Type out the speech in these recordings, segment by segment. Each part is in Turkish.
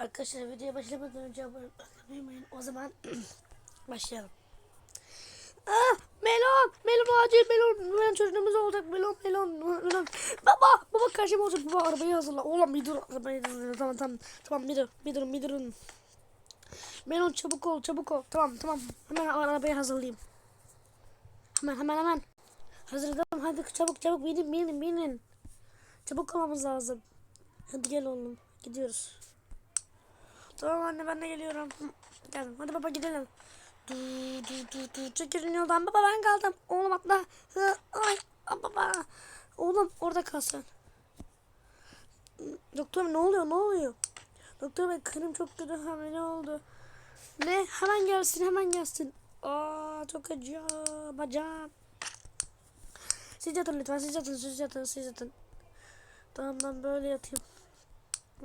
Arkadaşlar videoya başlamadan önce abone olmayı unutmayın. O zaman başlayalım. Ah melon, melon acil melon, melon çocuğumuz olacak melon, melon, melon. Baba, baba karşıma olacak baba arabayı hazırla. Oğlum bir dur. Tamam tamam, tamam bir dur, bir durun, bir durun. Melon çabuk ol, çabuk ol. Tamam tamam, hemen arabayı hazırlayayım. Hemen hemen hemen. Hazırladım hadi çabuk çabuk binin binin binin. Çabuk olmamız lazım. Hadi gel oğlum, gidiyoruz. Tamam anne ben de geliyorum. Geldim. Hadi baba gidelim. Du du du du. Çekilin yoldan. Baba ben kaldım. Oğlum atla. Ay baba. Oğlum orada kalsın. Doktor ne oluyor ne oluyor? Doktor bey karım çok kötü hamile oldu. Ne? Hemen gelsin hemen gelsin. Aa çok acıyor bacağım. Siz yatın lütfen siz yatın siz yatın siz yatın. Tamam ben böyle yatayım.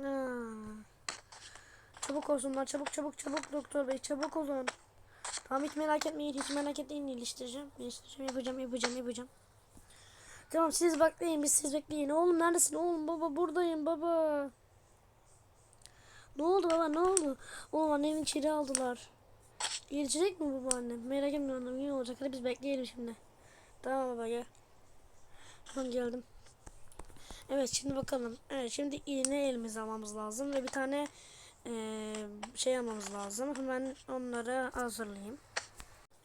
Ha. Çabuk olsunlar çabuk çabuk çabuk doktor bey çabuk olun. Tamam hiç merak etmeyin hiç merak etmeyin iyileştireceğim. İyileştireceğim yapacağım yapacağım yapacağım. Tamam siz bekleyin biz siz bekleyin. Oğlum neredesin oğlum baba buradayım baba. Ne oldu baba ne oldu? Oğlum annemi içeri aldılar. Gelecek mi baba annem? Merak etmiyorum iyi olacak. Hadi biz bekleyelim şimdi. Tamam baba gel. Tamam geldim. Evet şimdi bakalım. Evet şimdi iğne elimize almamız lazım ve bir tane eee, şey almamız lazım. Hemen onları hazırlayayım.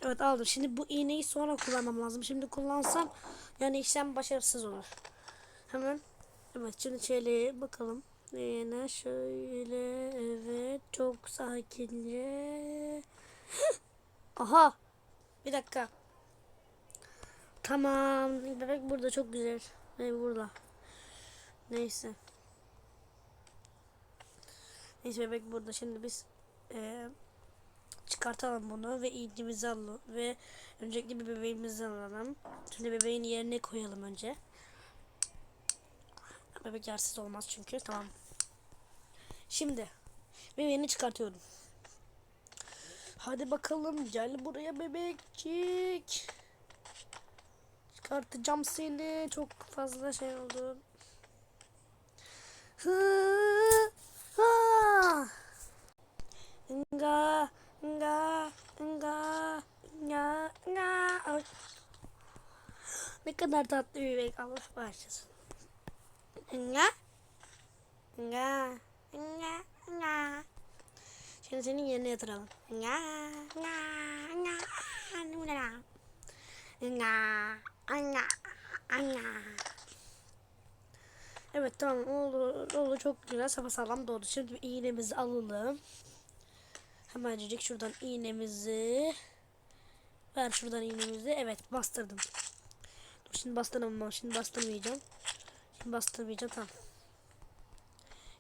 Evet aldım. Şimdi bu iğneyi sonra kullanmam lazım. Şimdi kullansam yani işlem başarısız olur. Hemen evet şimdi şöyle bakalım. İğne şöyle evet çok sakince. Aha bir dakika. Tamam bebek burada çok güzel. Evet burada. Neyse. Neyse bebek burada. Şimdi biz eee, çıkartalım bunu ve iğnemizi alalım. Ve öncelikle bir bebeğimizi alalım. Şimdi bebeğin yerine koyalım önce. Bebek yersiz olmaz çünkü. Tamam. Şimdi bebeğini çıkartıyorum. Hadi bakalım gel buraya bebekçik. Çıkartacağım seni. Çok fazla şey oldu. Hı. Nga, nga, nga, nga, nga. Ay. Ne kadar tatlı bebek Allah bağışlasın. Nga, nga, nga, nga. Şimdi senin yerine yatıralım. Nga, nga, nga, nga, nga, nga, nga. Evet tamam oldu, oldu çok güzel sapasağlam doğdu. Şimdi iğnemizi alalım. Hemencik şuradan iğnemizi ver şuradan iğnemizi. Evet bastırdım. Dur şimdi bastıramam. Şimdi bastırmayacağım. Şimdi bastırmayacağım tamam.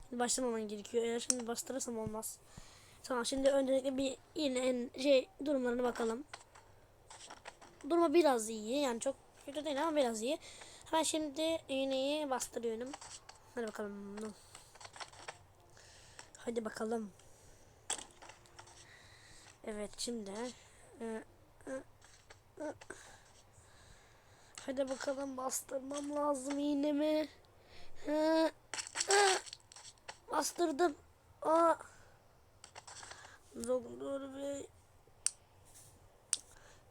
Şimdi başlamaman gerekiyor. Eğer şimdi bastırırsam olmaz. Tamam şimdi öncelikle bir iğnenin şey durumlarına bakalım. Durumu biraz iyi. Yani çok kötü değil ama biraz iyi. Hemen şimdi iğneyi bastırıyorum. Hadi bakalım. Hadi bakalım. Evet şimdi. Ee, e, e. Hadi bakalım bastırmam lazım iğnemi. E. Bastırdım. Aa. Doktor bey.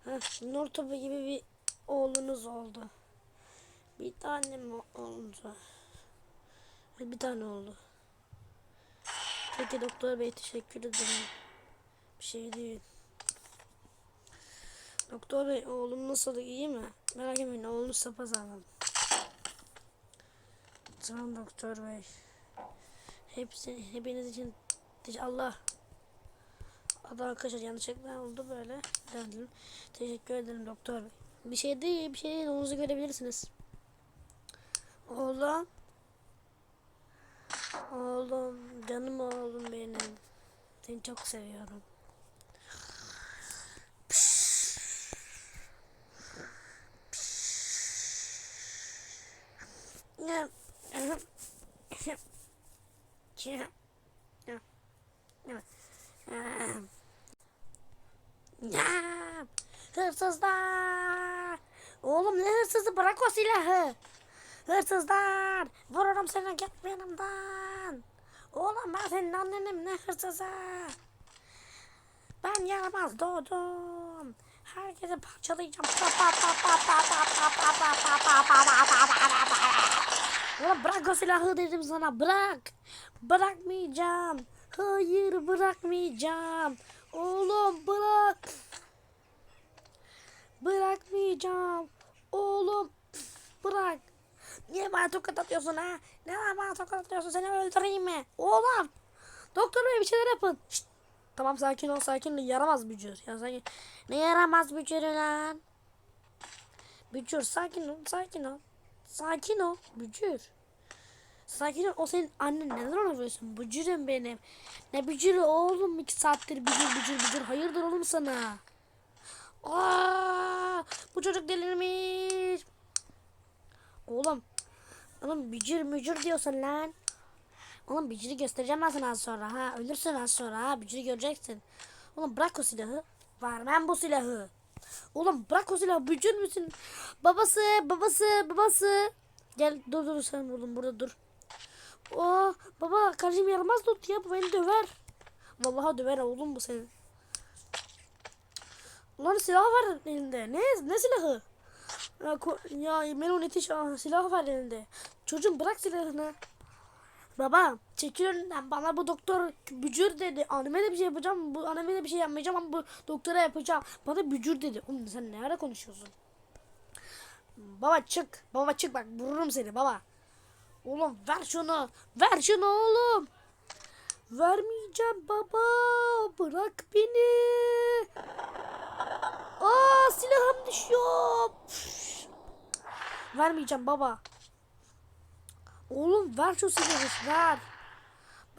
Heh, Nur topu gibi bir oğlunuz oldu. Bir tane mi oldu? Bir tane oldu. Peki doktor bey teşekkür ederim. Bir şey değil. Doktor bey oğlum nasıl iyi mi? Merak etmeyin oğlunuz sapasağlam. Tamam doktor bey. Hepsi hepiniz için Allah Adı arkadaşlar yanlışlıkla oldu böyle. Döndüm. Teşekkür ederim doktor bey. Bir şey değil bir şey değil oğlunuzu görebilirsiniz. Oğlum. Oğlum canım oğlum benim. Seni çok seviyorum. Hırsızlar. Oğlum ne hırsızı bırak o silahı. Hırsızlar! Vururum seni git yanımdan. Oğlum ben senin annenim ne hırsızı. Ben yaramaz doğdum. Herkese parçalayacağım. Ulan bırak o silahı dedim sana bırak. Bırakmayacağım. Hayır bırakmayacağım. Oğlum bırak. Bırakmayacağım. Oğlum bırak. Niye bana tokat atıyorsun ha? Ne var bana tokat atıyorsun? Seni öldüreyim mi? Oğlum. Doktor bey bir şeyler yapın. Şşt. Tamam sakin ol sakin ol. Yaramaz bücür. Ya sakin. Ne yaramaz bücür lan? Bücür sakin ol sakin ol. Sakin ol bücür. Sakin ol. O senin annen neden ona vuruyorsun? Bücürüm benim. Ne bücürü oğlum? iki saattir bücür bücür bücür. Hayırdır oğlum sana? Aa, bu çocuk delirmiş. Oğlum. Oğlum bücür mücür diyorsun lan. Oğlum bücürü göstereceğim ben sana sonra ha. Ölürsün az sonra ha. Bücürü göreceksin. Oğlum bırak o silahı. Vermem bu silahı. Oğlum bırak o silahı. Bücür müsün? Babası, babası, babası. Gel dur dur sen oğlum burada dur. Oo, baba kardeşim yaramaz tut ya. Bu beni döver. Vallahi döver oğlum bu seni. Ulan silah var elinde. Ne ne silahı? Ya, ya Melon yetiş Aa, silah var elinde. Çocuğum bırak silahını. Baba çekil önünden bana bu doktor bücür dedi. Anneme bir şey yapacağım. Bu anneme bir şey yapmayacağım ama bu doktora yapacağım. Bana bücür dedi. Oğlum sen ne ara konuşuyorsun? Baba çık. Baba çık bak vururum seni baba. Oğlum ver şunu. Ver şunu oğlum. Vermeyeceğim baba. Bırak beni. Aa silahım düşüyor. Püf. Vermeyeceğim baba. Oğlum ver şu silahı ver.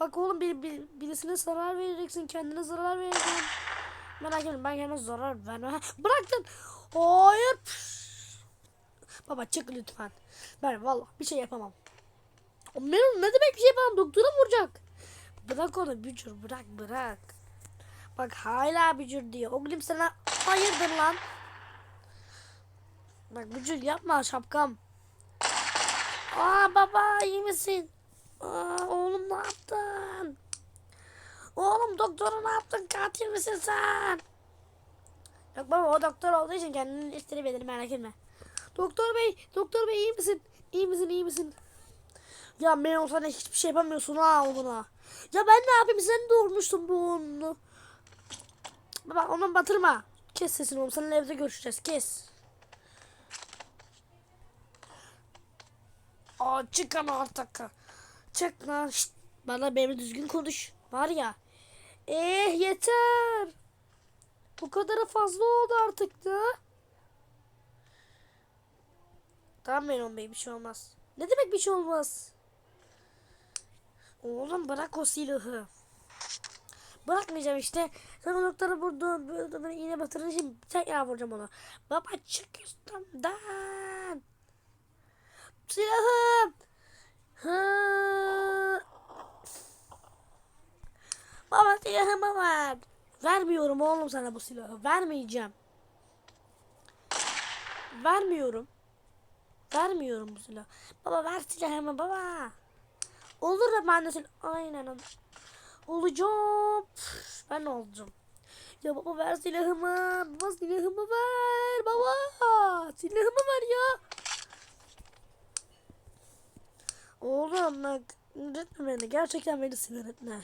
Bak oğlum bir, bir, birisine zarar vereceksin kendine zarar vereceksin. Merak etme ben kendime zarar vermem. Bıraktın. Hayır. Baba çık lütfen. Ben vallahi bir şey yapamam. O Benim ne demek bir şey yapamam doktora vuracak. Bırak onu bücür bırak bırak. Bak hala bücür diyor. Oğlum sana hayırdır lan. Bak bücür yapma şapkam. Aa baba iyi misin? Aa, oğlum ne yaptın? Oğlum doktora ne yaptın? Katil misin sen? Yok baba o doktor olduğu için kendini istiri merak etme. Doktor bey, doktor bey iyi misin? İyi misin, iyi misin? Ya ben olsana hiçbir şey yapamıyorsun ha oğluna. Ya ben ne yapayım sen doğurmuştun bu oğlunu. Baba onu batırma. Kes sesini oğlum seninle evde görüşeceğiz kes. Aa çık ama artık. Çık lan. Şşt, bana benimle düzgün konuş. Var ya. Eh yeter. Bu kadar fazla oldu artık da. Tamam Melon Bey bir şey olmaz. Ne demek bir şey olmaz? Oğlum bırak o silahı. Bırakmayacağım işte. Sen o doktora burada böyle iğne batırın için tekrar vuracağım onu. Baba çık üstümden. Silahım. Hı. Baba silahımı ver. Vermiyorum oğlum sana bu silahı. Vermeyeceğim. Vermiyorum. Vermiyorum bu silahı. Baba ver silahımı baba. Olur da ben de sil- Aynen. Olacağım. Ben olacağım. Ya baba ver silahımı. Baba silahımı ver. Baba silahımı ver ya. Oğlum bak. Sinirletme beni. Gerçekten beni sinir etme.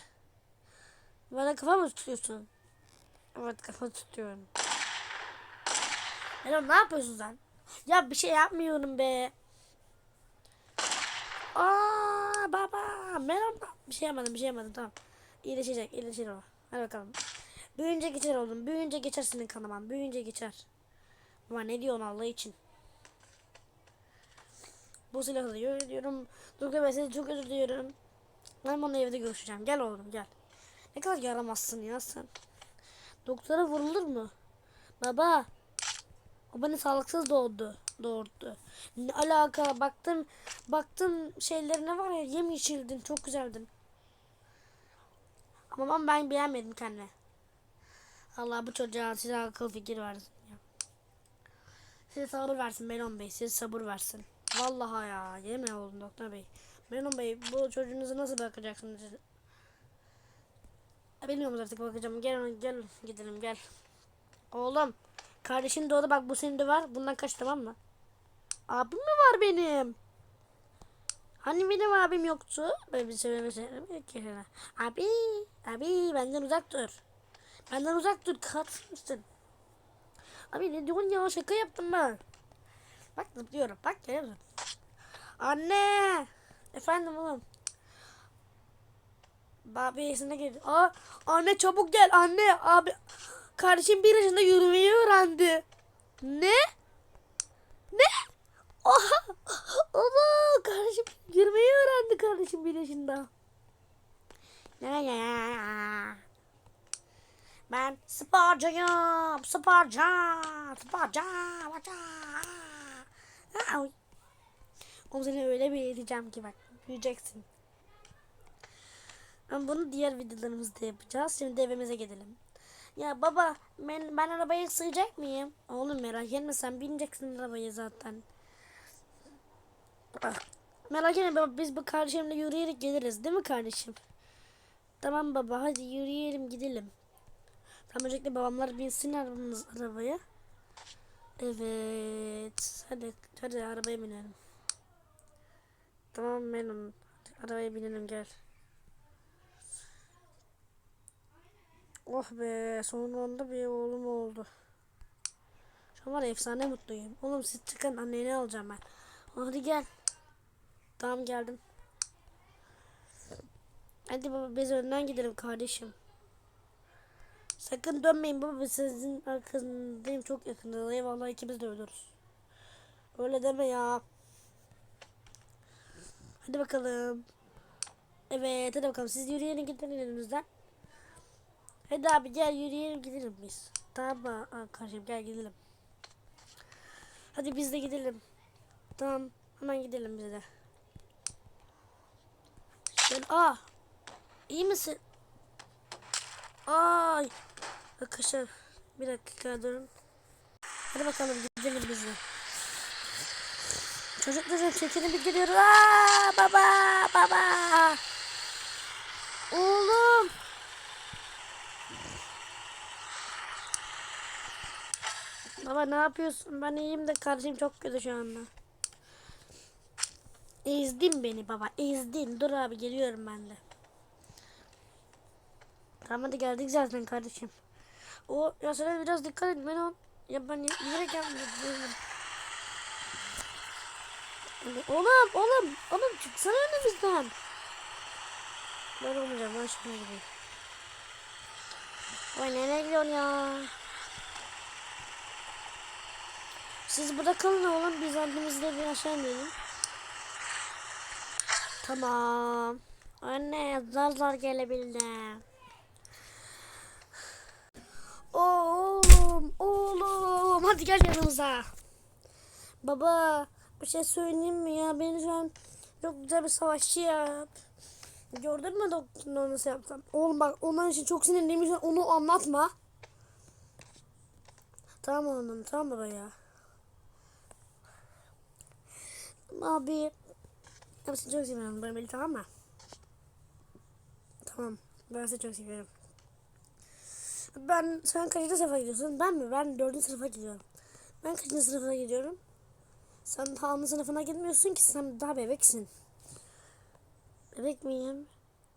Bana kafa mı tutuyorsun? Evet kafa tutuyorum. Hello ne yapıyorsun sen? Ya bir şey yapmıyorum be. Aa baba. Merhaba. Bir şey yapmadım bir şey yapmadım tamam. İyileşecek iyileşir o. Hadi bakalım. Büyünce geçer oğlum. Büyünce geçer senin kanaman. Büyünce geçer. Ama ne diyorsun Allah için? Bu silahı diyorum. Doktor Bey çok özür diliyorum. Ben bunu evde görüşeceğim. Gel oğlum gel. Ne kadar yaramazsın ya sen. Doktora vurulur mu? Baba. O beni sağlıksız doğdu. Doğurdu. Ne alaka? Baktım baktım şeylerine var ya yem içildin. Çok güzeldin. Ama ben, beğenmedim kendime. Allah bu çocuğa size akıl fikir versin. Ya. Size sabır versin Melon Bey. Size sabır versin. Vallahi ya. Yemin olun doktor bey. Melon Bey bu çocuğunuzu nasıl bırakacaksınız? Bilmiyorum artık bakacağım. Gel gel gidelim gel. Oğlum. Kardeşin doğdu bak bu senin de var. Bundan kaç tamam mı? Abim mi var benim? Hani benim abim yoktu? Böyle bir söyleme ki. Abi, abi benden uzak dur. Benden uzak dur. Kaçmışsın. Abi ne diyorsun ya? Şaka yaptım ben. Bak zıplıyorum. Bak görüyor musun? Anne. Efendim oğlum. Yaşına geldi. Aa, anne çabuk gel anne. Abi kardeşim bir yaşında yürümeyi öğrendi. Ne? Ne? Oha! Oha! Kardeşim yürümeyi öğrendi kardeşim bir yaşında. Ya ya ya. Ben sporcuyum. Sporcu. Sporcu. Sporcu. Oğlum seni öyle bir edeceğim ki bak. Büyüyeceksin. Ama bunu diğer videolarımızda yapacağız. Şimdi evimize gidelim. Ya baba ben, ben arabaya sığacak mıyım? Oğlum merak etme sen bineceksin arabaya zaten. Merak etme baba biz bu kardeşimle yürüyerek geliriz değil mi kardeşim? Tamam baba hadi yürüyelim gidelim. Tamam öncelikle babamlar binsin arabamız arabaya. Evet. Hadi hadi arabaya binelim. Tamam benim. Arabaya binelim gel. Oh be sonunda bir oğlum oldu. Şu an var efsane mutluyum. Oğlum siz çıkın anneni alacağım ben. Hadi gel. Tamam geldim. Hadi baba biz önden gidelim kardeşim. Sakın dönmeyin baba sizin arkanızdayım çok yakında. Eyvallah ikimiz de ölürüz. Öyle deme ya. Hadi bakalım. Evet hadi bakalım siz yürüyelim gidin önümüzden. Hadi abi gel yürüyelim gidelim biz. Tamam kardeşim gel gidelim. Hadi biz de gidelim. Tamam hemen gidelim biz de. Gel. Aa. İyi misin? Ay. Arkadaşlar bir dakika durun. Hadi bakalım gidelim biz de. Çocuklarım çekilin bir gidiyoruz. Aa, baba baba. Oğlum. Baba ne yapıyorsun? Ben iyiyim de kardeşim çok kötü şu anda. Ezdin beni baba. Ezdin. Dur abi geliyorum ben de. Tamam hadi geldik zaten kardeşim. O ya sana biraz dikkat et ben o. Ya ben bilerek yapmıyorum. Oğlum oğlum oğlum çıksana önümüzden. Ben olmayacağım ben şuna gideyim. Vay nereye gidiyorsun ya? Siz burada kalın oğlum biz annemizle bir aşağı inelim. Tamam. Anne zar zar gelebildim. Oğlum oğlum hadi gel yanımıza. Baba bir şey söyleyeyim mi ya beni şu an çok güzel bir savaşçı yap. Gördün mü doktorunu nasıl yapsam? Oğlum bak onların için çok sinirliyim onu anlatma. Tamam oğlum tamam baba ya. Abi. Ben seni çok seviyorum böyle tamam mı? Tamam. Ben seni çok seviyorum. Ben sen kaçıncı sınıfa gidiyorsun? Ben mi? Ben dördüncü sınıfa gidiyorum. Ben kaçıncı sınıfa gidiyorum? Sen ana sınıfına gitmiyorsun ki sen daha bebeksin. Bebek miyim?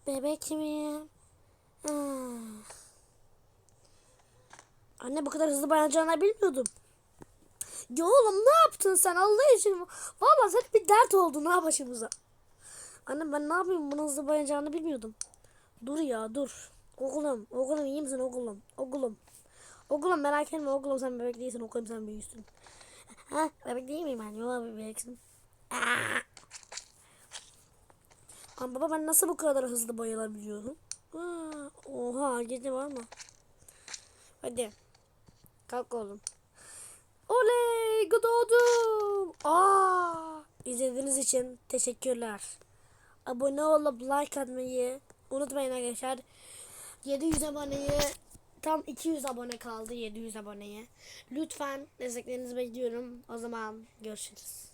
Bebek miyim? Ha. Anne bu kadar hızlı bayanacağını bilmiyordum. Ya oğlum ne yaptın sen Allah için? Valla sen bir dert oldun ha başımıza. Anne ben ne yapayım bunu hızlı bayanacağını bilmiyordum. Dur ya dur. Oğlum, oğlum iyi misin oğlum? Oğlum. Oğlum merak etme oğlum sen bebek değilsin oğlum sen büyüksün. Ha bebek değil miyim ben? Yok bebeksin. Ama baba ben nasıl bu kadar hızlı bayılabiliyorum? Aa, oha gece var mı? Hadi. Kalk oğlum. Oley doğdum. Aa, izlediğiniz için teşekkürler. Abone olup like atmayı unutmayın arkadaşlar. 700 aboneye tam 200 abone kaldı 700 aboneye. Lütfen desteklerinizi bekliyorum. O zaman görüşürüz.